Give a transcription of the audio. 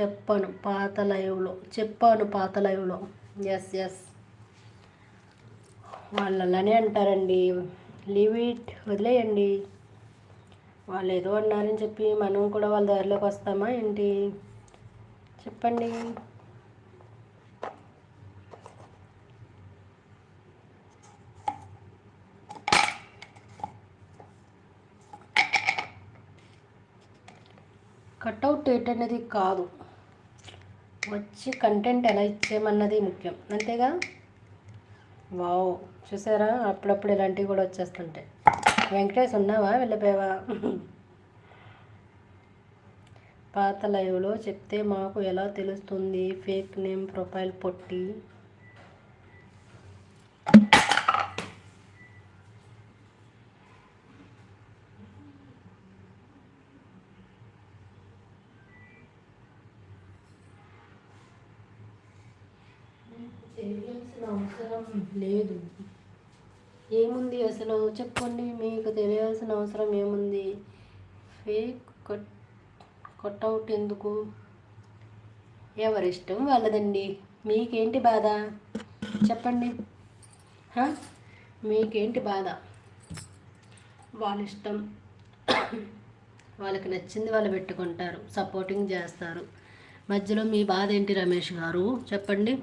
చెప్పను పాత లైవ్లో చెప్పాను పాత లైవ్లో. ఎస్ ఎస్ వాళ్ళు అలానే అంటారండి. లీవ్ ఇట్ వదిలేయండి. వాళ్ళు ఏదో అన్నారని చెప్పి మనం కూడా వాళ్ళ దారిలోకి వస్తామా ఏంటి? చెప్పండి. కట్అవుట్ అనేది కాదు. వచ్చి కంటెంట్ ఎలా ఇచ్చేయమన్నది ముఖ్యం. అంతేగా? వావ్. చూసారా? అప్పుడప్పుడు ఇలాంటివి కూడా వచ్చేస్తుంటాయి. వెంకటేష్ ఉన్నావా? వెళ్ళిపోయావా? పాత లైవ్లో చెప్తే మాకు ఎలా తెలుస్తుంది? ఫేక్ నేమ్ ప్రొఫైల్ పొట్టి తెలియాల్సిన అవసరం లేదు. ఏముంది అసలు? చెప్పండి. మీకు తెలియాల్సిన అవసరం ఏముంది? ఫేక్ కట్ కట్అవుట్ ఎందుకు? ఎవరిష్టం వాళ్ళదండి? మీకేంటి బాధ? చెప్పండి. మీకేంటి బాధ? వాళ్ళ ఇష్టం వాళ్ళకి నచ్చింది వాళ్ళు పెట్టుకుంటారు. సపోర్టింగ్ చేస్తారు. మధ్యలో మీ బాధ ఏంటి రమేష్ గారు? చెప్పండి.